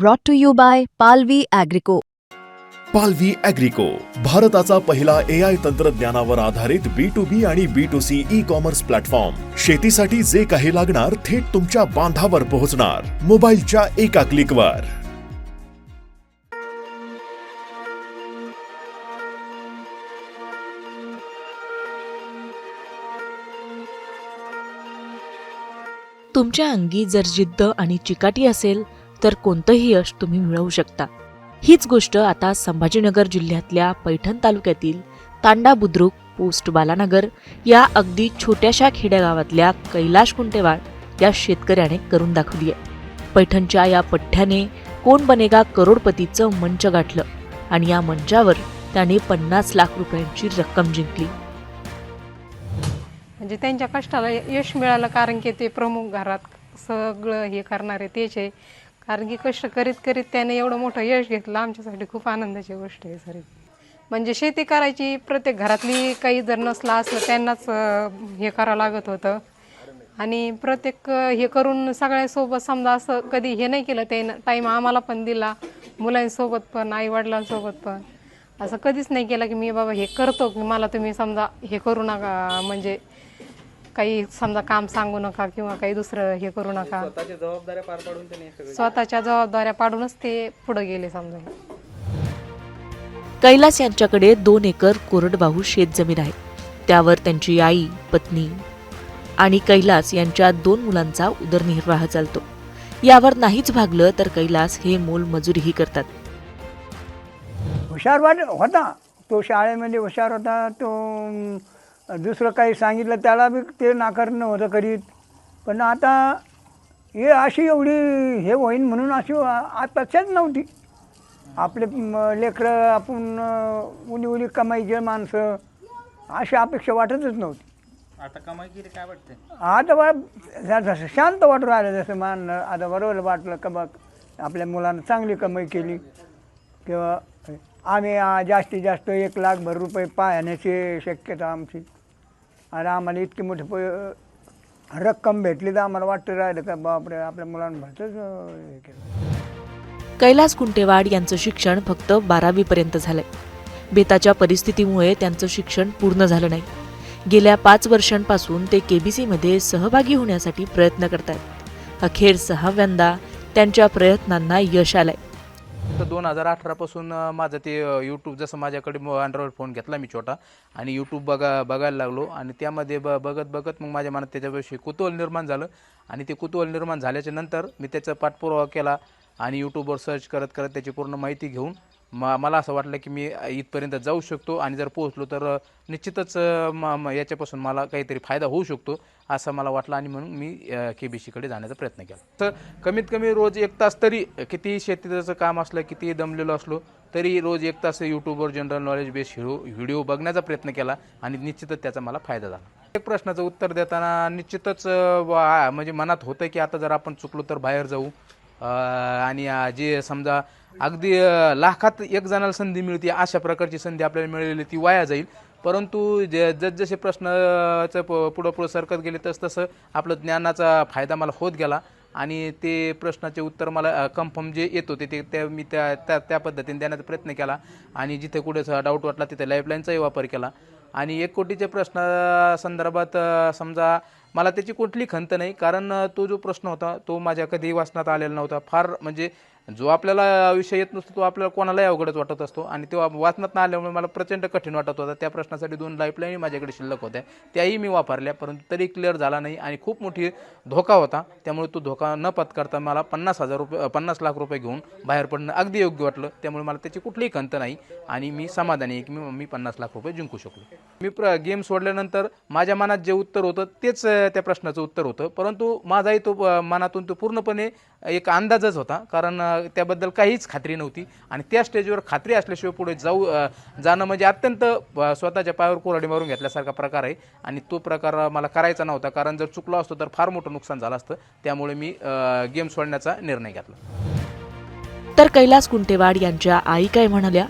brought to you by Palvi Agrico. पालवी अॅग्रिको भारताचा पहिला ए आय तंत्रज्ञानावर आधारित बी टू बी आणि B to C e commerce platform शेतीसाठी जे काही लागणार थेट तुमच्या बांधावर पोहोचणार. मोबाईलच्या एका क्लिकवर तुमच्या अंगी जर जिद्द आणि चिकाटी असेल तर कोणतंही यश तुम्ही मिळवू शकता. हीच गोष्ट आता संभाजीनगर जिल्ह्यातल्या पैठण तालुक्यातील तांडा बुद्रुक पोस्ट बालानगर या अगदी छोट्याशा खेड्यागावातल्या कैलाश कुंटेवाड या शेतकऱ्याने करून दाखवली आहे पैठणच्या या पठ्ठ्याने कोण बनेगा करोडपतीचं मंच गाठलं आणि या मंचावर त्याने पन्नास लाख रुपयांची रक्कम जिंकली. म्हणजे त्यांच्या कष्टाला यश मिळालं कारण की ते प्रमुख घरात सगळं हे करणारे तेच आहे. कारण की कष्ट करीत करीत त्याने एवढं मोठं यश घेतलं. आमच्यासाठी खूप आनंदाची गोष्ट आहे सर. म्हणजे शेती करायची प्रत्येक घरातली काही जर नसलं असलं त्यांनाच हे करावं लागत होतं. आणि प्रत्येक हे करून सगळ्यांसोबत समजा असं कधी हे नाही केलं ते टाईम आम्हाला पण दिला मुलांसोबत पण आईवडिलांसोबत पण. असं कधीच नाही केलं की मी बाबा हे करतो की मला तुम्ही समजा हे करू नका म्हणजे काही समजा काम सांगू नका किंवा काही दुसरं हे करू नका. स्वतःच्या जबाबदाऱ्या पार पाडून त्याने हे सगळं स्वतःच्या जबाबदाऱ्या पाडूनच ते पुढे गेले समजा. कैलास यांच्याकडे दोन एकर कोरडवाहू शेतजमीन आहे. त्यावर त्यांची आई पत्नी आणि कैलास यांच्या दोन मुलांचा उदरनिर्वाह चालतो. यावर नाहीच भागलं तर कैलास हे मोलमजुरीही करतात. हुशार वाट होता. तो शाळेमध्ये हुशार होता तो अं, दुसरं काही सांगितलं त्याला बी ते नाकारणं होतं करीत पण आता हे अशी एवढी हे होईन म्हणून अशी आ- अपेक्षाच नव्हती. आपले लेकरं आपण उली उली कमाईचे माणसं अशी अपेक्षा वाटतच नव्हती. आता कमाई काय वाटतंय? आता बा जसं शांत वाटू राहिलं जसं मान आता बरोबर वाटलं का बघ आपल्या मुलानं चांगली कमाई केली. किंवा आम्ही आ, जास्तीत जास्त एक लाख भर रुपये पाहण्याची शक्यता आमची. आणि आम्हाला इतकी मोठी प रक्कम भेटली तर आम्हाला वाटतं राहिलं का बापरे आपल्या मुलांना हे केलं. कैलास कुंटेवाड यांचं शिक्षण फक्त बारावीपर्यंत झालंय. बेताच्या परिस्थितीमुळे त्यांचं शिक्षण पूर्ण झालं नाही. गेल्या पाच वर्षांपासून ते केबीसीमध्ये सहभागी होण्यासाठी प्रयत्न करतात अखेर सहाव्यांदा त्यांच्या प्रयत्नांना यश आलंय. दोन हजार अठरापासून माझं ते यूट्यूब जसं माझ्याकडे अँड्रॉइड फोन घेतला मी छोटा आणि यूट्यूब बघा बघायला लागलो आणि त्यामध्ये ब बघत बघत मग माझ्या मनात त्याच्याविषयी कुतूहल निर्माण झालं आणि ते कुतूहल निर्माण झाल्याच्यानंतर मी त्याचा पाठपुरावा केला आणि यूट्यूबवर सर्च करत करत त्याची पूर्ण माहिती घेऊन म मला असं वाटलं की मी इथपर्यंत जाऊ शकतो आणि जर पोहोचलो तर निश्चितच म याच्यापासून मला काहीतरी फायदा होऊ शकतो असं मला वाटलं आणि म्हणून मी के बी सीकडे जाण्याचा प्रयत्न केला. तर कमीत कमी रोज एक तास तरी किती शेतीचं काम असलं किती दमलेलो असलो तरी रोज एक तास यूट्यूबवर general knowledge base hero video बघण्याचा प्रयत्न केला आणि निश्चितच त्याचा मला फायदा झाला. एक प्रश्नाचं उत्तर देताना निश्चितच वा- म्हणजे मनात होतं की आता जर आपण चुकलो तर बाहेर जाऊ आणि जे समजा अगदी लाखात एक जणाला संधी मिळते अशा प्रकारची संधी आपल्याला मिळालेली ती वाया जाईल. परंतु जे जसजसे प्रश्नाचं प पुढं पुढं सरकत गेले तस तसं आपलं ज्ञानाचा फायदा मला होत गेला. आणि ते प्रश्नाचे उत्तर मला कन्फर्म जे येत होते ते त्या मी त्या त्या त्या पद्धतीने देण्याचा प्रयत्न केला. आणि जिथे कुठे डाऊट वाटला तिथे लाईफलाईनचाही वापर केला. आणि एक कोटीच्या प्रश्नासंदर्भात संदर्भात समजा मला त्याची कुठली खंत नाही कारण तो जो प्रश्न होता तो माझ्या कधी वाचनात आलेला नव्हता. फार म्हणजे जो आपल्याला विषय येत नसतो तो आपल्याला कोणालाही अवघडच वाटत असतो. आणि तो वाचनात न आल्यामुळे मला प्रचंड कठीण वाटत होता. त्या प्रश्नासाठी दोन लाईफलाईन माझ्याकडे शिल्लक होत्या. त्याही मी वापरल्या परंतु तरी क्लिअर झाला नाही आणि खूप मोठी धोका होता. त्यामुळे तो धोका न पत्करता मला पन्नास हजार रुपये पन्नास लाख रुपये घेऊन बाहेर पडणं अगदी योग्य वाटलं. त्यामुळे मला त्याची कुठलीही खंत नाही आणि मी समाधानी आहे की मी मी पन्नास लाख रुपये जिंकू शकलो. मी प्र गेम सोडल्यानंतर माझ्या मनात जे उत्तर होतं तेच त्या प्रश्नाचं उत्तर होतं. परंतु माझाही तो मनातून तो पूर्णपणे एक अंदाजच होता. कारण त्याबद्दल काहीच खात्री नव्हती. आणि त्या स्टेजवर खात्री असल्याशिवाय पुढे जाऊ जाणं म्हणजे अत्यंत स्वतःच्या पायावर कोराडी मारून घेतल्यासारखा प्रकार आहे. आणि तो प्रकार मला करायचा नव्हता. कारण जर चुकलो असतो तर फार मोठं नुकसान झालं असतं. त्यामुळे मी गेम सोडण्याचा निर्णय घेतला. तर कैलास कुंटेवाड यांच्या आई काय म्हणाल्या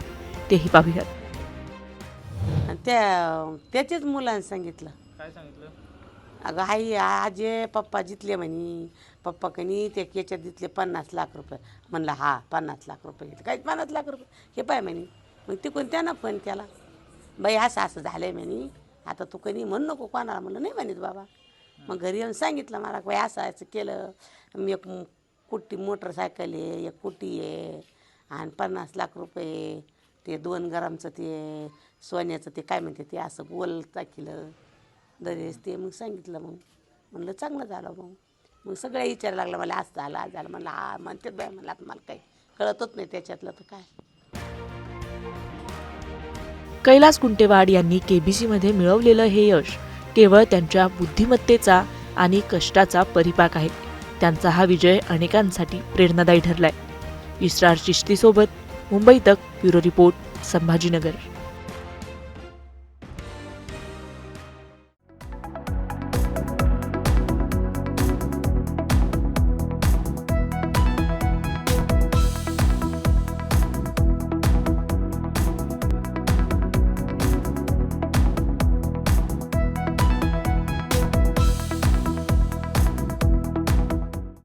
तेही पाहूयात. आणि त्या त्याच्याच मुलांनी सांगितलं. काय सांगितलं? अगं आई आजे पप्पा जितले म्हणे पप्पा कनी ते याच्यात जितले पन्नास लाख रुपये. म्हणलं हा पन्नास लाख रुपये घेतले. काय पन्नास लाख रुपये? हे पाय म्हणे. मग तिकून त्यानं फोन केला. बाई असं असं झालं आहे म्हणे. आता तू कधी म्हणू नको कोणाला म्हणलं. नाही म्हणत बाबा. मग घरी येऊन सांगितलं मला बाई असं असं केलं. मी एक कुट्टी मोटरसायकल आहे एक कुटी आहे आणि पन्नास लाख रुपये. ते दोन ग्रामचं ते सोन्याचं ते काय म्हणते ते असं गोल टाकीलं. दरवेळेस ते मग सांगितलं मग. म्हणलं चांगलं झालं मग. मग सगळ्या विचार लागलं मला आज झालं आज झालं. म्हणलं हा म्हणतात बाय म्हणलं आता मला काही कळतच नाही त्याच्यातलं तर काय. कैलास कुंटेवाड यांनी केबीसीमध्ये मिळवलेलं हे यश केवळ त्यांच्या बुद्धिमत्तेचा आणि कष्टाचा परिपाक आहे. त्यांचा हा विजय अनेकांसाठी प्रेरणादायी ठरलाय. इस्रार चिश्तीसोबत मुंबई तक ब्युरो रिपोर्ट संभाजीनगर.